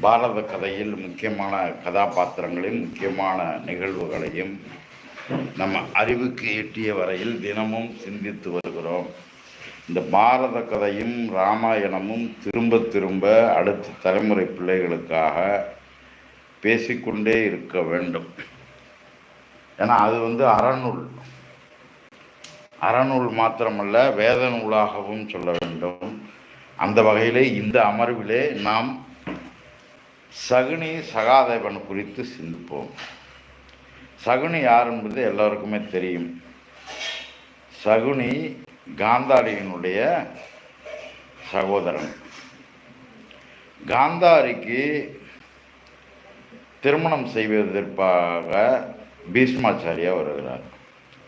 பாரத கதையில் முக்கியமான கதாபாத்திரங்களையும் முக்கியமான நிகழ்வுகளையும் நம்ம அறிவுக்கு எட்டிய வரையில் தினமும் சிந்தித்து வருகிறோம். இந்த பாரத கதையும் ராமாயணமும் திரும்ப திரும்ப அடுத்த தலைமுறை பிள்ளைகளுக்காக பேசிக்கொண்டே இருக்க வேண்டும். ஏன்னா அது வந்து அறநூல். அறநூல் மாத்திரமல்ல வேத நூலாகவும் சொல்ல வேண்டும். அந்த வகையிலே இந்த அமர்விலே நாம் சகுனி சகாதேவன் குறித்து சிந்திப்போம். சகுனி யார் என்பது எல்லோருக்குமே தெரியும். சகுனி காந்தாரியினுடைய சகோதரன். காந்தாரிக்கு திருமணம் செய்வதற்காக பீஷ்மாச்சாரியா வருகிறார்.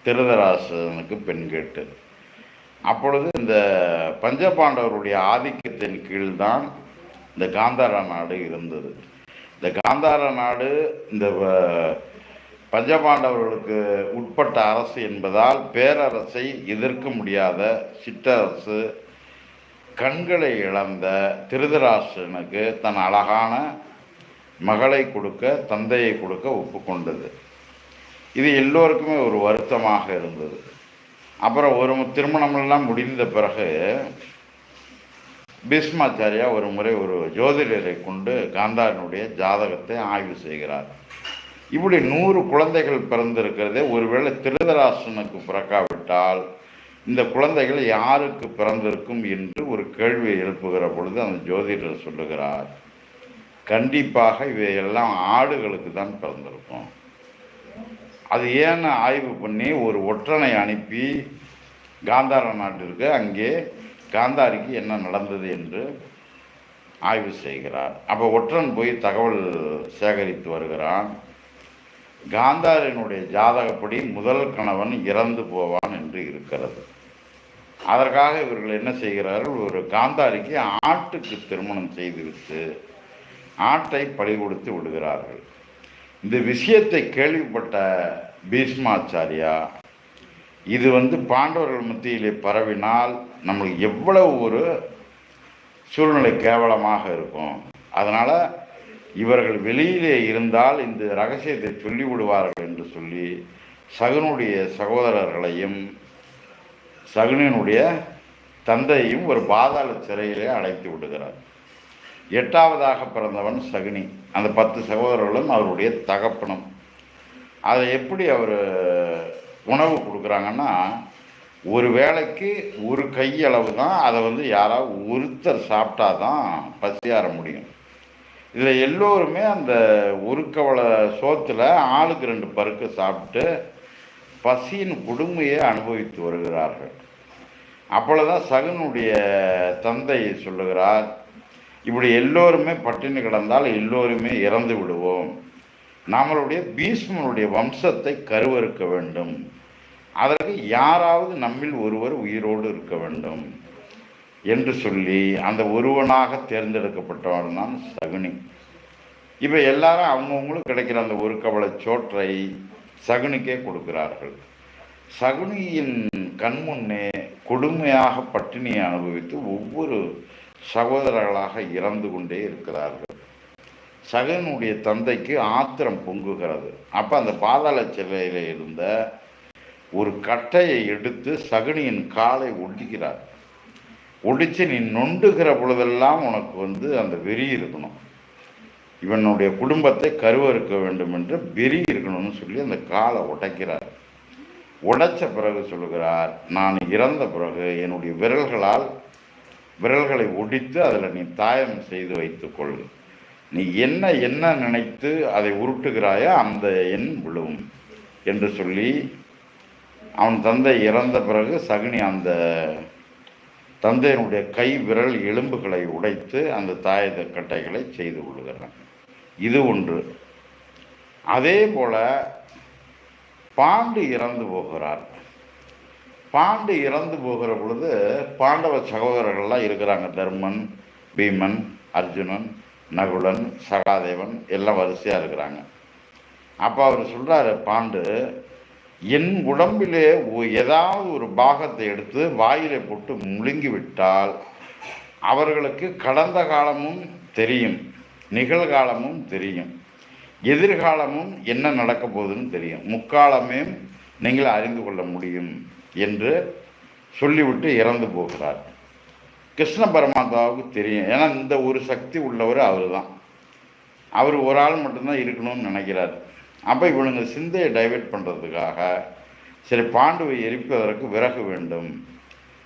திருதராசனுக்கு பெண் கேட்டு. அப்பொழுது இந்த பஞ்சபாண்டவருடைய ஆதிக்கத்தின் கீழ்தான் இந்த காந்தார நாடு இருந்தது. இந்த காந்தார நாடு இந்த வ- பஞ்சபாண்டவர்களுக்கு உட்பட்ட அரசு என்பதால் பேரரசை எதிர்க்க முடியாத சிற்றரசு கண்களை இழந்த திருதராசனுக்கு தன் அழகான மகளை கொடுக்க தந்தையை கொடுக்க ஒப்புக்கொண்டது. இது எல்லோருக்குமே ஒரு வருத்தமாக இருந்தது. அப்புறம் ஒரு திருமணமெல்லாம் முடிந்த பிறகு பீஷ்மாச்சாரியா ஒரு முறை ஒரு ஜோதிடரை கொண்டு காந்தாரனுடைய ஜாதகத்தை ஆய்வு செய்கிறார். இப்படி நூறு குழந்தைகள் பிறந்திருக்கிறதே ஒருவேளை திருதராசனுக்கு பிறக்காவிட்டால் இந்த குழந்தைகள் யாருக்கு பிறந்திருக்கும் என்று ஒரு கேள்வியை எழுப்புகிற பொழுது அந்த ஜோதிடர் சொல்லுகிறார் கண்டிப்பாக இவையெல்லாம் ஆடுகளுக்கு தான் பிறந்திருக்கும். அது ஏன்னு ஆய்வு பண்ணி ஒரு ஒற்றனை அனுப்பி காந்தார நாட்டிற்கு அங்கே காந்தாரிக்கு என்ன நடந்தது என்று ஆய்வு செய்கிறார். அப்போ ஒற்றன் போய் தகவல் சேகரித்து வருகிறான். காந்தாரினுடைய ஜாதகப்படி முதல் கணவன் இறந்து போவான் என்று இருக்கிறது. அதற்காக இவர்கள் என்ன செய்கிறார்கள்? ஒரு காந்தாரிக்கு ஆட்டுக்கு திருமணம் செய்துவிட்டு ஆட்டை பழி கொடுத்து விடுகிறார்கள். இந்த விஷயத்தை கேள்விப்பட்ட பீஷ்மாச்சாரியா இது வந்து பாண்டவர்கள் மத்தியிலே பரவினால் நம்மளுக்கு எவ்வளவு ஒரு சூழ்நிலை கேவலமாக இருக்கும். அதனால் இவர்கள் வெளியிலே இருந்தால் இந்த ரகசியத்தை சொல்லி விடுவார்கள் என்று சொல்லி சகுனுடைய சகோதரர்களையும் சகுனினுடைய தந்தையையும் ஒரு பாதாள சிறையிலே அடைத்து விடுகிறார். எட்டாவதாக பிறந்தவன் சகுனி. அந்த பத்து சகோதரர்களும் அவருடைய தகப்பனும். அதை எப்படி அவர் உணவு கொடுக்குறாங்கன்னா ஒரு வேளைக்கு ஒரு கையளவு தான் அதை வந்து யாராவது ஒருத்தர் சாப்பிட்டா தான் பசியாற முடியும். இதில் எல்லோருமே அந்த ஒரு கவலை சோத்தில் ஆளுக்கு ரெண்டு பருக்க சாப்பிட்டு பசியின் கொடுமையை அனுபவித்து வருகிறார்கள். அப்பொழுதுதான் சகனுடைய தந்தை சொல்லுகிறார் இப்படி எல்லோருமே பட்டினி கிடந்தால் எல்லோருமே இறந்து விடுவோம். நம்மளுடைய பீஷ்மனுடைய வம்சத்தை கருவறுக்க வேண்டும். அதற்கு யாராவது நம்மில் ஒருவர் உயிரோடு இருக்க வேண்டும் என்று சொல்லி அந்த ஒருவனாக தேர்ந்தெடுக்கப்பட்டவன் தான் சகுனி. இப்போ எல்லாரும் அவங்கவுங்களுக்கு கிடைக்கிற அந்த ஒரு கவலை சோற்றை சகுனிக்கே கொடுக்கிறார்கள். சகுனியின் கண்முன்னே கொடுமையாக பட்டினியை அனுபவித்து ஒவ்வொரு சகோதரர்களாக இறந்து கொண்டே இருக்கிறார்கள். சகனுடைய தந்தைக்கு ஆத்திரம் பொங்குகிறது. அப்போ அந்த பாதாள சிலையில் இருந்த ஒரு கட்டையை எடுத்து சகுனியின் காலை ஒடிக்கிறார் ஒடித்து நீ நொண்டுகிற பொழுதெல்லாம் உனக்கு வந்து அந்த வெறி இருக்கணும். இவனுடைய குடும்பத்தை கருவறுக்க வேண்டும் என்று வெறி இருக்கணும்னு சொல்லி அந்த காலை உடைக்கிறார். உடைச்ச பிறகு சொல்லுகிறார் நான் இறந்த பிறகு என்னுடைய விரல்களால் விரல்களை ஒடித்து அதில் நீ தாயம் செய்து வைத்துக்கொள். நீ என்ன என்ன நினைத்து அதை உருட்டுகிறாயோ அந்த எண் விழும் என்று சொல்லி அவன் தந்தை இறந்த பிறகு சகுனி அந்த தந்தையினுடைய கை விரல் எலும்புகளை உடைத்து அந்த தாயத கட்டைகளை செய்து கொள்கிறான். இது ஒன்று. அதே போல பாண்டு இறந்து போகிறார். பாண்டு இறந்து போகிற பொழுது பாண்டவ சகோதரர்கள்லாம் இருக்கிறாங்க தர்மன் பீமன் அர்ஜுனன் நகுலன் சகாதேவன் எல்லாம் வரிசையாக இருக்கிறாங்க. அப்போ அவர் சொல்கிறாரு பாண்டு என் உடம்பிலே ஏதாவது ஒரு பாகத்தை எடுத்து வாயிலை போட்டு முழுங்கி விட்டால் அவர்களுக்கு கடந்த காலமும் தெரியும் நிகழ்காலமும் தெரியும். எதிர்காலமும் என்ன நடக்க போகுதுன்னு தெரியும். முக்காலமே நீங்கள் அறிந்து கொள்ள முடியும் என்று சொல்லிவிட்டு இறந்து போகிறார். கிருஷ்ண பரமாத்மாவுக்கு தெரியும். ஏன்னா இந்த ஒரு சக்தி உள்ளவர் அவர் தான் அவர் ஒரு ஆள் மட்டும்தான் இருக்கணும்னு நினைக்கிறார். அப்போ இவனுங்க சிந்தையை டைவெர்ட் பண்ணுறதுக்காக சரி பாண்டுவை எரிப்பதற்கு விறகு வேண்டும்.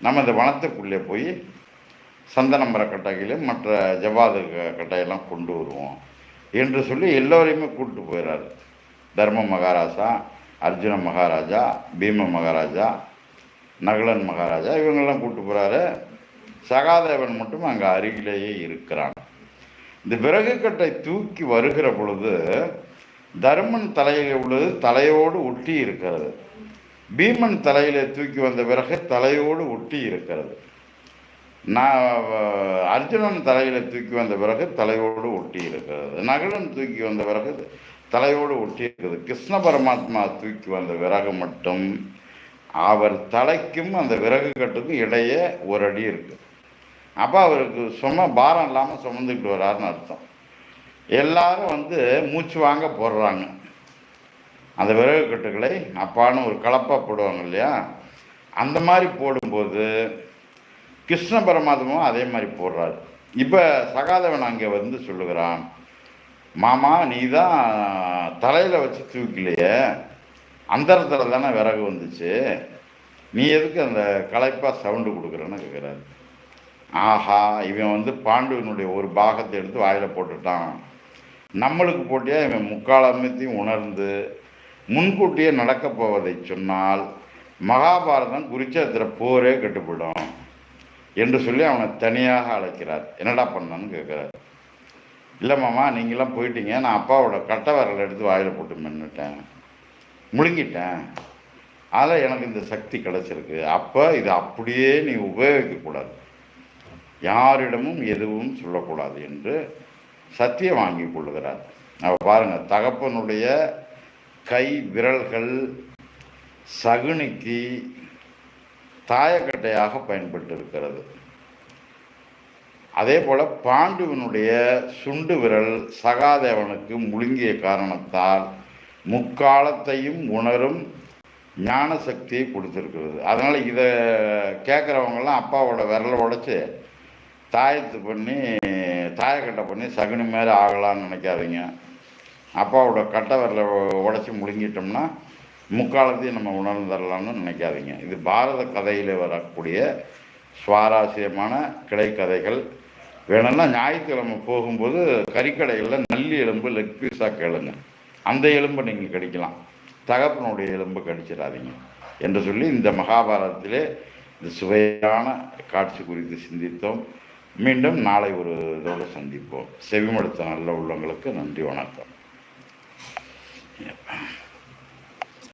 நம்ம இந்த வனத்துக்குள்ளே போய் சந்தன மர கட்டைகளையும் மற்ற ஜவாது க- கட்டையெல்லாம் கொண்டு வருவோம் என்று சொல்லி எல்லோரையுமே கூப்பிட்டு போயிடுறாரு தர்ம மகாராஜா அர்ஜுன மகாராஜா பீம மகாராஜா நகுலன் மகாராஜா இவங்கெல்லாம் கூப்பிட்டு போகிறாரு சகாதேவன் மட்டும் அங்கே அருகிலேயே இருக்கிறான். இந்த விறகு கட்டை தூக்கி வருகிற பொழுது தர்மன் தலையில் உள்ளது தலையோடு ஒட்டி இருக்கிறது. பீமன் தலையில் தூக்கி வந்த விறகு தலையோடு ஒட்டி இருக்கிறது. நான் அர்ஜுனன் தலையில தூக்கி வந்த பிறகு தலையோடு ஒட்டி இருக்கிறது. நகலன் தூக்கி வந்த பிறகு தலையோடு ஒட்டி இருக்குது கிருஷ்ண பரமாத்மா தூக்கி வந்த விறகு மட்டும் அவர் தலைக்கும் அந்த விறகு கட்டுக்கும் இடையே ஒரு அடி இருக்கு. அப்போ அவருக்கு சும பாரம் இல்லாமல் சுமந்துக்கிட்டு வர்றாருன்னு அர்த்தம். எல்லாரும் வந்து மூச்சு வாங்க போடுறாங்க. அந்த விறகு கட்டுகளை அப்பான்னு ஒரு கலப்பாக போடுவாங்க இல்லையா? அந்த மாதிரி போடும்போது கிருஷ்ண பரமாத்மாவும் அதே மாதிரி போடுறாரு. இப்போ சகாதேவன் அங்கே வந்து சொல்லுகிறான் மாமா நீ தான் தலையில் வச்சு தூக்கலையே. அந்தரத்தில் தானே விறகு வந்துச்சு. நீ எதுக்கு அந்த களைப்பாக சவுண்டு கொடுக்குறேன்னு கேட்குறாரு ஆஹா இவன் வந்து பாண்டுவனுடைய ஒரு பாகத்தை எடுத்து வாயில் போட்டுட்டான். நம்மளுக்கு போட்டியா இவன் முக்காலமத்தையும் உணர்ந்து முன்கூட்டியே நடக்கப் போவதை சொன்னால் மகாபாரதம் குருச்சேத்திர போரே கெட்டுப்படும் என்று சொல்லி அவனை தனியாக அழைக்கிறார். என்னடா பண்ணான்னு கேட்குறார். இல்லை மாமா நீங்களாம் போயிட்டீங்க. நான் அப்பாவோட கட்டை விரல் எடுத்து வாயில் போட்டு மின்னுட்டேன். முழுங்கிட்டேன். அதில் எனக்கு இந்த சக்தி கிடச்சிருக்கு. அப்போ இதை அப்படியே நீ உபயோகிக்கக்கூடாது யாரிடமும் எதுவும் சொல்லக்கூடாது என்று சத்தியம் வாங்கி கொள்ளுகிறார். அவ பாருங்க தகப்பனுடைய கை விரல்கள் சகுனிக்கு தாயக்கட்டையாக பயன்பட்டு இருக்கிறது அதே போல பாண்டுவனுடைய சுண்டு விரல் சகாதேவனுக்கு முழுங்கிய காரணத்தால் முக்காலத்தையும் உணரும் ஞான சக்தியை கொடுத்துருக்கிறது. அதனால் இதை கேட்குறவங்கெல்லாம் அப்பாவோட விரலை உடைச்சி தாயத்து பண்ணி தாயக்கட்டை பண்ணி சகுனி மாதிரி ஆகலான்னு நினைக்காதீங்க. அப்பாவோட கட்டை உடச்சி முழுங்கிட்டோம்னா முக்காலத்தையும் நம்ம உணர்ந்துடலாம்னு நினைக்காதீங்க. இது பாரத கதையில் வரக்கூடிய சுவாரஸ்யமான கிளைக்கதைகள் வேணும்னா ஞாயிற்றுக்கிழமை போகும்போது கறிக்கடைகளில் நல்லி எலும்பு லெக் பீஸாக கேளுங்க. அந்த எலும்பை நீங்கள் கடிக்கலாம். தகப்பனுடைய எலும்பு கடிச்சிடாதீங்க என்று சொல்லி இந்த மகாபாரதத்திலே இந்த சுவையான காட்சி குறித்து சிந்தித்தோம். மீண்டும் நாளை ஒரு இதோடு சந்திப்போம். செவிமடுத்த நல்ல உள்ளவங்களுக்கு நன்றி வணக்கம்.